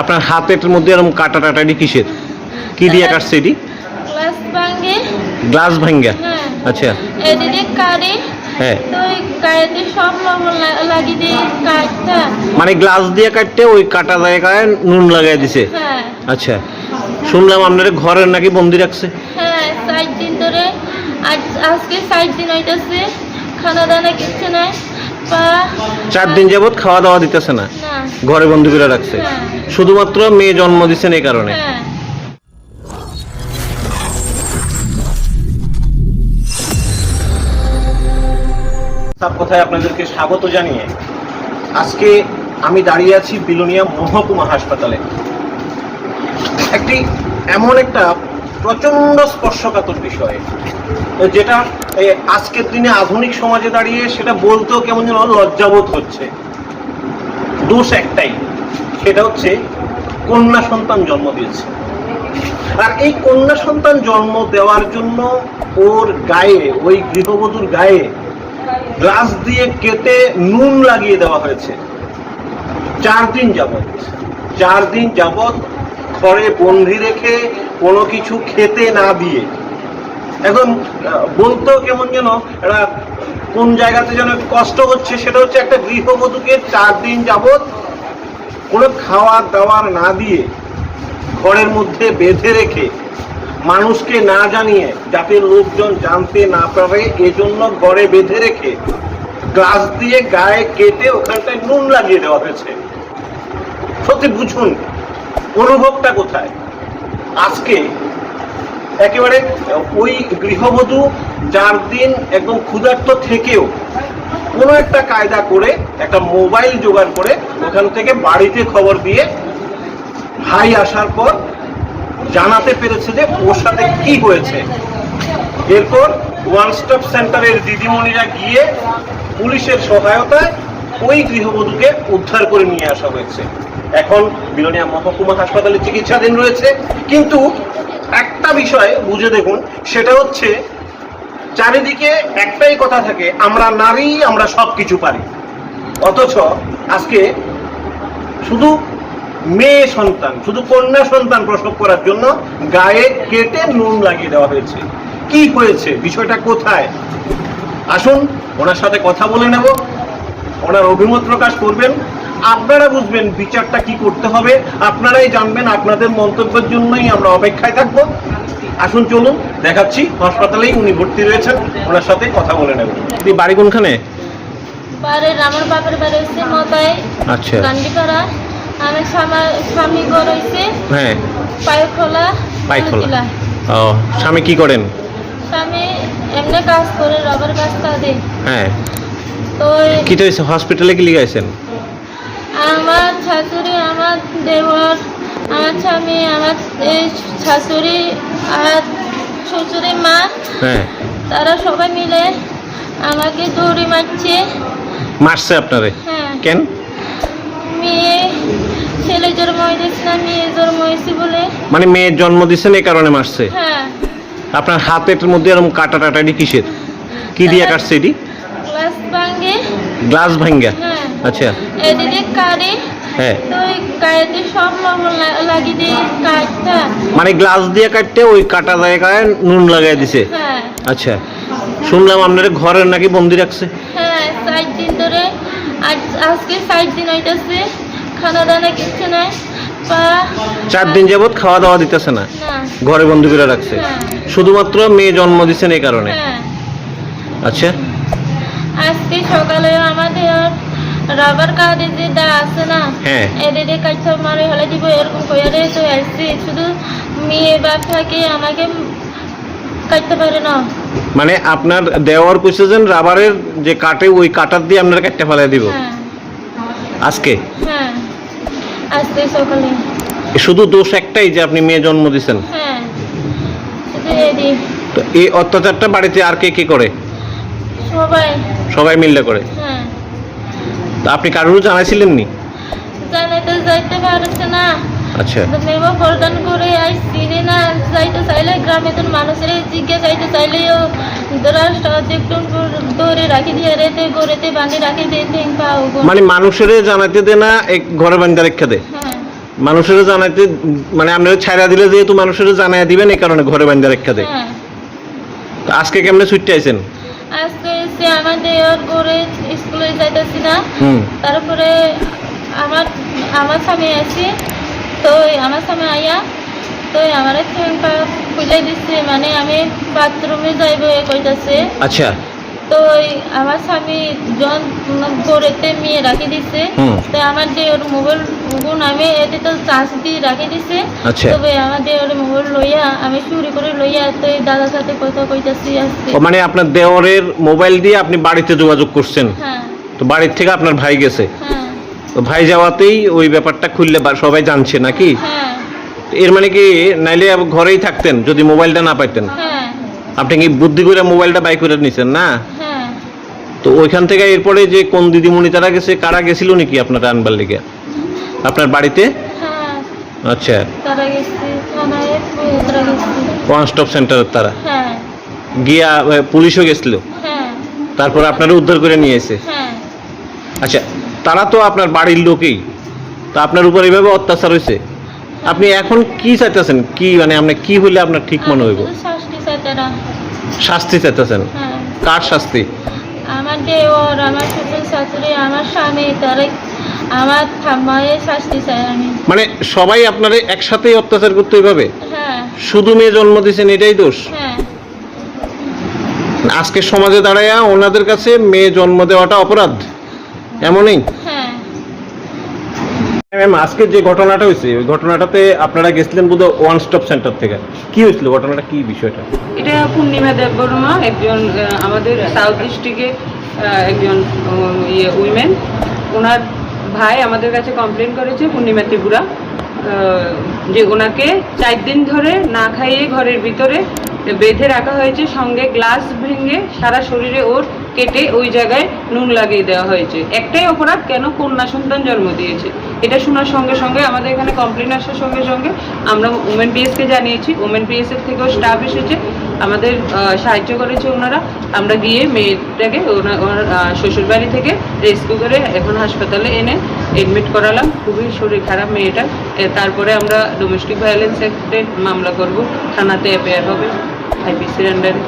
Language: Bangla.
আপনার হাতের মধ্যে এরকম কাটা টাটাটি কিসের? কি দিয়ে কাটছে এটি? গ্লাস ভাঙে। গ্লাস ভাঙ্গা? হ্যাঁ। আচ্ছা। এদিকে কারে হ্যাঁ। তো সব লবণ লাগিয়ে দিয়ে কাটটা। মানে গ্লাস দিয়ে কাটতে ওই কাটা জায়গায় নুন লাগাই দিছে? হ্যাঁ। আচ্ছা। শুনলাম আপনার ঘরের নাকি বন্দি রাখছে? হ্যাঁ ষাট দিন ধরে। আজ আজকে ষাট দিন হইতেছে। খানা দানা কিচ্ছু নাই। চার দিন যাবত খাওয়া দাওয়া দিতেছে না। ঘরে বন্দি করে রাখছে। হ্যাঁ। শুধুমাত্র মেয়ে জন্ম দিচ্ছেন এই কারণে। হ্যাঁ। কথায় আপনাদেরকে স্বাগত জানিয়ে আজকে আমি দাঁড়িয়ে আছি বিলোনিয়া মহকুমা হাসপাতালে। একটি এমন একটা প্রচণ্ড স্পর্শকাতর বিষয় যেটা এ, আজকের দিনে আধুনিক সমাজে দাঁড়িয়ে সেটা বলতেও কেমন যেন লজ্জাবোধ হচ্ছে। দোষ একটাই সেটা হচ্ছে কন্যা সন্তান জন্ম দিয়েছে। আর এই কন্যা সন্তান জন্ম দেওয়ার জন্য ওর গায়ে ওই গৃহবধূর গায়ে গ্লাস দিয়ে কেটে নুন লাগিয়ে দেওয়া হয়েছে। চার দিন যাবত চার দিন যাবত ঘরে বন্দি রেখে কোনো কিছু খেতে না দিয়ে এখন বলতো কেমন যেন একটা কোন জায়গাতে যেন কষ্ট হচ্ছে, সেটা হচ্ছে একটা গৃহবধূকে চার দিন যাবৎ কোনো খাওয়ার দাওয়ার না দিয়ে ঘরের মধ্যে বেঁধে রেখে মানুষকে না জানিয়ে, যাতে লোকজন জানতে না পারে, এজন্য ঘরে বেঁধে রেখে গ্লাস দিয়ে গায়ে কেটে ওখানটায় নুন লাগিয়ে দেওয়া হয়েছে। সত্যি বুঝুন, অনুভবটা কোথায়? আজকে একেবারে ওই গৃহবধূ চার দিন একদম ক্ষুধার্ত থেকেও কোনো একটা কায়দা করে, একটা মোবাইল জোগাড় করে ওখান থেকে বাড়িতে খবর দিয়ে ভাই আসার পর জানাতে পেরেছে যে ওর সাথে কি হয়েছে। এরপর ওয়ান স্টপ সেন্টারের দিদিমণিরা গিয়ে পুলিশের সহায়তায় ওই গৃহবধূকে উদ্ধার করে নিয়ে আসা হয়েছে। এখন বিলোনিয়া মহকুমা হাসপাতালে চিকিৎসাধীন রয়েছে, কিন্তু একটা বিষয় বুঝে দেখুন, সেটা হচ্ছে চারিদিকে একটাই কথা থাকে, আমরা নারী, আমরা সব কিছু পারি। অথচ আজকে শুধু মেয়ে সন্তান, শুধু কন্যা সন্তান প্রসব করার জন্য গায়ে কেটে নুন লাগিয়ে দেওয়া হয়েছে। কি হয়েছে? বিষয়টা কোথায়? আসুন, ওনার সাথে কথা বলে নেব। ওনার অভিমত প্রকাশ করবেন। আপনারা বুঝবেন বিচারটা কি করতে হবে। আপনারাই জানবেন আপনাদের মন্তব্যের জন্যই আমরা অপেক্ষায় থাকব। আসুন চলুন দেখাচ্ছি হাসপাতালেই উনি ভর্তি রয়েছেন। ওনার সাথে কথা বলে নেব। বাড়ি কোনখানে? বাড়ির আমার বাপের বাড়ি হচ্ছে মতাই আচ্ছা। গান্ডিপাড়া আমার স্বামী ঘর হয়েছে হ্যাঁ। পায়খোলা পায়খোলা। ও স্বামী কি করেন? স্বামী এমনি কাজ করে রবার কাজ কাঁদে হ্যাঁ। তো এই- কি তো হসপিটালে কি লিগাইছেন? আমার শাশুড়ি আমার দেবর আমার স্বামী আমার এই শাশুড়ি আর শ্বশুরের মা হ্যাঁ। তারা সবাই মিলে আমাকে দৌড়ি মারছে। মারছে আপনারে? হ্যাঁ। কেন? মেয়ে ছেলে জন্ম হয়েছে না মেয়ে জন্ম হয়েছে বলে। মানে মেয়ের জন্ম দিচ্ছেন এই কারণে মারছে? হ্যাঁ। আপনার হাতের মধ্যে এরকম কাটা টাটাটি কিসের? কি দিয়ে কাটছে এটি? গ্লাস ভাঙে। গ্লাস ভাঙ্গা হ্যাঁ। আচ্ছা। এদিকে কারে হ্যাঁ। তো ওই গায়েতে সব লবণ লাগিয়ে দিয়ে কাটটা মানে গ্লাস দিয়ে কাটতে ওই কাটা জায়গায় নুন লাগাই দিছে? হ্যাঁ। আচ্ছা। শুনলাম আপনার ঘরের নাকি বন্দি রাখছে? হ্যাঁ ষাট দিন ধরে আজ আজকে ষাট দিন হইতেছে। খানা দানা কিচ্ছু নাই। চার দিন যাবত খাওয়া দাওয়া দিতেছে না? ঘরে বন্দি করে রাখছে? হ্যাঁ। শুধুমাত্র মেয়ে জন্ম দিচ্ছেন এই কারণে? হ্যাঁ। আচ্ছা। আজকে সকালে আমাদের রাবার কার্ডে যে দা আছে না হ্যাঁ। এদের কাছে মারে হলে দিব এরকম করে তো আসছি। শুধু মেয়ে বাপ থাকে আমাকে কাটতে পারে না? মানে আপনার দেওয়ার কইছে রাবারের যে কাটে ওই কাটার দিয়ে আপনার কাটতে ফেলাই দিব। হ্যাঁ। আজকে? হ্যাঁ। আজকে সকালে। শুধু দোষ একটাই যে আপনি মেয়ে জন্ম দিচ্ছেন হ্যাঁ। এই অত্যাচারটা বাড়িতে আর কে কে করে? সবাই। সবাই মিললে করে। হ্যাঁ। তো আপনি কারোর জানাইছিলেন নি জানে তো যাইতে পারছে না। আচ্ছা। মেমো প্রদান করে আই চিনি না যাইতে চাইলে গ্রামে তো মানুষের জিজ্ঞেস যাইতে চাইলেও রাষ্ট্র একটু ধরে রাখি দিয়ে রেতে গড়েতে বাঁধি রাখি দিয়ে ঠেং পাও মানে মানুষের জানাইতে দে না এক ঘরে বান্ধা রেখা দে। হ্যাঁ। মানুষের জানাইতে মানে আপনারা ছাড়া দিলে যেহেতু মানুষের জানাই দিবেন এই কারণে ঘরে বান্ধা রেখা দেয় হ্যাঁ। আজকে কেমনে ছুটতে আইছেন? আজকে সে আমাদের ওর করে স্কুলে যাইতেছি না। তারপরে আমার আমার স্বামী আছে। তো আমার স্বামী আইয়া তো আমার খুলে দিচ্ছে মানে আমি বাথরুমে যাইব কইতাছে। আচ্ছা। তো ওই আমার স্বামী জন গড়েতে মেয়ে রাখি দিছে। তো আমার যে ওর মোবাইল গুণ আমি এতে তো চার্জ দিয়ে রাখি দিছে। আচ্ছা। তবে আমার যে ওর মোবাইল লইয়া আমি চুরি করে লইয়া তো এই দাদার সাথে কথা কইতাছি আজকে। মানে আপনার দেওরের মোবাইল দিয়ে আপনি বাড়িতে যোগাযোগ করছেন? হ্যাঁ। তো বাড়ির থেকে আপনার ভাই গেছে? হ্যাঁ। তো ভাই যাওয়াতেই ওই ব্যাপারটা খুললে বা- সবাই জানছে নাকি? হ্যাঁ। এর মানে কি নাইলে ঘরেই থাকতেন যদি মোবাইলটা না পাইতেন? হ্যাঁ। আপনি কি বুদ্ধি করে মোবাইলটা বাই করে নিছেন না? হ্যাঁ। তো ওইখান থেকে এরপরে যে কোন দিদিমণি তারা গেছে কারা গেছিল নাকি আপনার আনবার লিগে? আপনার বাড়িতে? হ্যাঁ। আচ্ছা। ওয়ান স্টপ সেন্টারের তারা হ্যাঁ। গিয়া পুলিশও গেছিল? হ্যাঁ। তারপর আপনারা উদ্ধার করে নিয়ে এসে? আচ্ছা তারা তো আপনার বাড়ির লোকেই। তো আপনার উপর এইভাবে অত্যাচার হয়েছে? আপনি এখন কি চাইতেছেন? কি মানে আপনি কি হইলে আপনার ঠিক মনে হইব? শাস্তি চাইতেছেন? কার শাস্তি? আমার দেওর আমার শ্বশুর শাশুড়ি আমার স্বামী তারা আমার ঠাম্মায় শাস্তি চাই আমি। মানে সবাই আপনারে একসাথেই অত্যাচার করতে এইভাবে? হ্যাঁ। শুধু মেয়ে জন্ম দিয়েছেন এটাই দোষ? হ্যাঁ। আজকে সমাজে দাঁড়ায়া ওনাদের কাছে মেয়ে জন্ম দেওয়াটা অপরাধ। এমনই? হ্যাঁ। ম্যাম আজকে যে ঘটনাটা হয়েছে, ওই ঘটনাটাতে আপনারা গেছিলেন বোধ ওয়ান স্টপ সেন্টার থেকে। কি হয়েছিল? ঘটনাটা কি বিষয়টা? এটা পূর্ণিমা দেববর্মা, একজন আমাদের সাউথ ডিস্ট্রিক্টে একজন ইয়ে উইমেন ওনার ভাই আমাদের কাছে কমপ্লেন করেছে পূর্ণিমা ত্রিপুরা। যে ওনাকে চার দিন ধরে না খাইয়ে ঘরের ভিতরে বেঁধে রাখা হয়েছে, সঙ্গে গ্লাস ভেঙে সারা শরীরে ওর কেটে ওই জায়গায় নুন লাগিয়ে দেওয়া হয়েছে। একটাই অপরাধ, কেন কন্যা সন্তান জন্ম দিয়েছে? এটা শোনার সঙ্গে সঙ্গে আমাদের এখানে কমপ্লেন আসার সঙ্গে সঙ্গে আমরা ওমেন পিএসকে জানিয়েছি। ওমেন পিএসের থেকেও স্টাফ এসেছে। আমাদের সাহায্য করেছে ওনারা। আমরা গিয়ে মেয়েটাকে ওনার শ্বশুর বাড়ি থেকে রেস্কিউ করে এখন হাসপাতালে এনে এডমিট করালাম। খুবই শরীর খারাপ মেয়েটা তারপরে আমরা ডোমেস্টিক ভায়োলেন্স অ্যাক্টে মামলা করব। থানাতে অ্যাপেয়ার হবে। আইপিসির আন্ডারে